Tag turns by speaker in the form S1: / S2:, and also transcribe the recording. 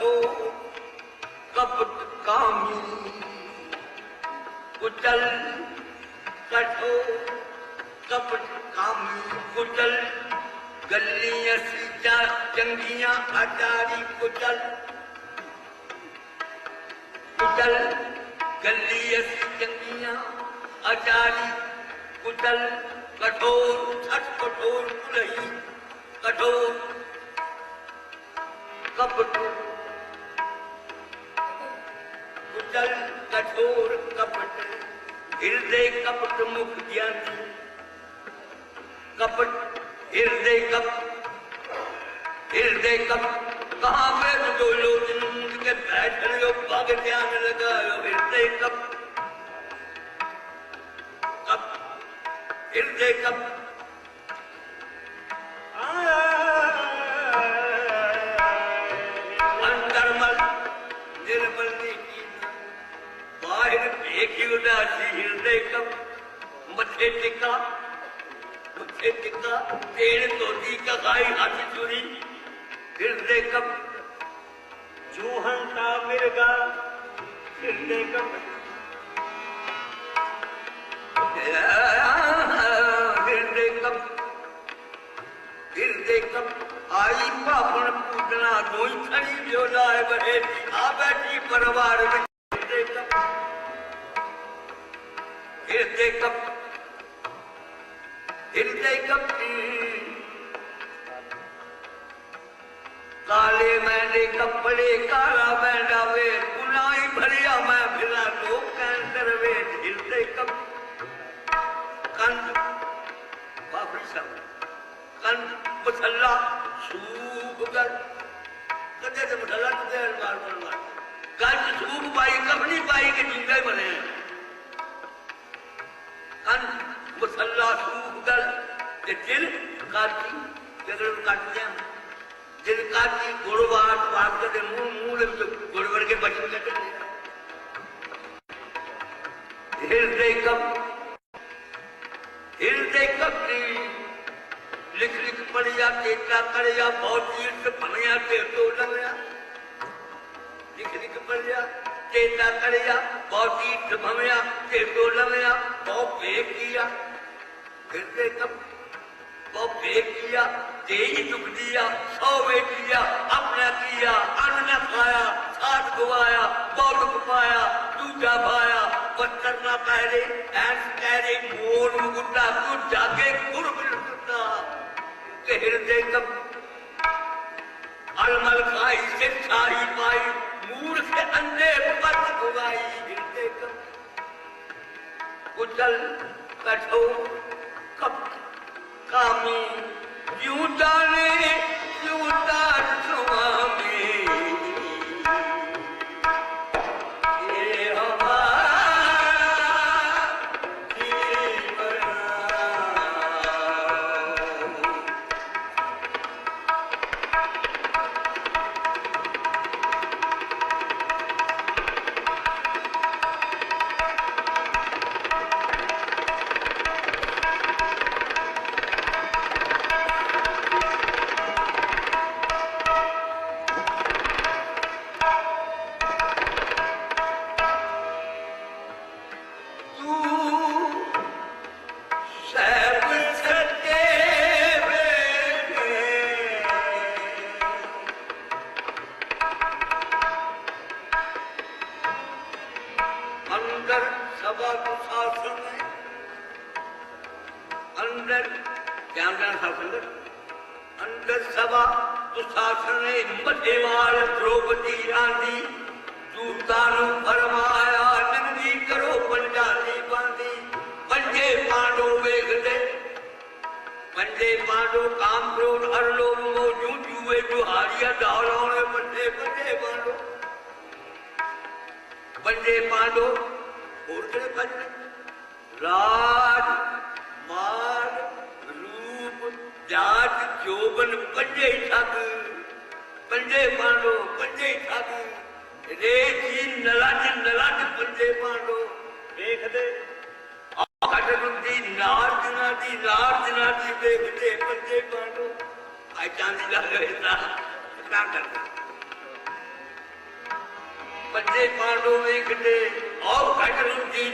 S1: तो कपट कामी कुचल कठो कपट कामी कुचल। गलियाँ सीधा चंगियाँ, अटारी कुचल। कुचल गलियाँ चंगियाँ, अटारी कुचल। कठोर, छठ कठोर रही कठोर। कपट कुतल कठोर कपट, हृदय कपट मुख ज्ञानी। कपट, हृदय कप हृदय कप, कहा बैठ तो दो लोचन मुंड के बैठन लो पग ध्यान लगाओ हृदय कप। कप, हृदय कप। अंतर्मल, निर्मल शिवदासी हृदय कब मथे टिका मथे टिका पेड़ धोती का गाय हाथी चूरी हृदय कब
S2: जूहन था मिर्गा हृदय कब
S1: हृदय कब हृदय कब आई पापण पूजना दोई खड़ी जोला है बहे आ बैठी परिवार के जिंदे बने कंद मसल्ला कर ते दिल काटी जगड़ काट दिया दिल काटी गुड़वाट वाट के मुँह मुँह ले गुड़वड़ के बचन कटे हृदय कप हृदय कपड़ी लिख लिख पढ़िया टेटा करिया बहुत तीर्थ भमिया टेटो लमया लिख लिख पढ़िया। टेटा करिया बहुत भमिया टेटो लमया बहुत भेद किया हृदय कप बहुत भेद किया तेज दुख दिया सौ वे किया अपना किया, अन्न न खाया साथ गवाया बहुत पाया, दूजा भाया, पत्थर ना पहले ऐस कहरे मोर मुकुटा तू जागे गुरु बिरकुटा के हृदय कब? अलमल खाई से छाई पाई मूर्ख अंधे कुचल कठोर कप कामी क्यों जाने अंदर सभा शासन है अंदर क्या क्या शासन है अंदर सभा दुशासन है मध्यवाल द्रौपदी रानी दूतानु फरमाया नंदी करो पंजाली बांधी पंजे पांडो वेगदे पंजे पांडो काम क्रोध हर लोग मोजू जुए जुहारिया डालों पंजे पंजे पांडो पंजे पांडो ਹੋਰ ਕਿਹੜੇ ਪੰਜ ਨੇ। ਰਾਜ ਮਾਨ, ਰੂਪ, ਜਾਤ, ਜੋਬਨ, ਪੰਜੇ ਹੀ ਠੱਗ ਪੰਜੇ ਪਾਂਡੋ ਪੰਜੇ ਹੀ ਠੱਗ ਰੇਜੀ ਨਲਜ ਨਲਜ ਪੰਜੇ ਪਾਂਡੋ
S2: ਵੇਖਦੇ
S1: ਆਖਣ ਦੀ ਨਾਰ ਜਨਾ ਦੀ, ਨਾਰ ਜਨਾ ਦੀ ਵੇਖਦੇ ਪੰਜੇ ਪਾਂਡੋ ਆਈ ਚਾਂਦੀ ਲੱਗ ਰਹੀ ਨਾ ਨਾ ਕਰਦੇ। ਪੰਜੇ ਪਾਂਡੋ ਵੇਖਦੇ। all I can do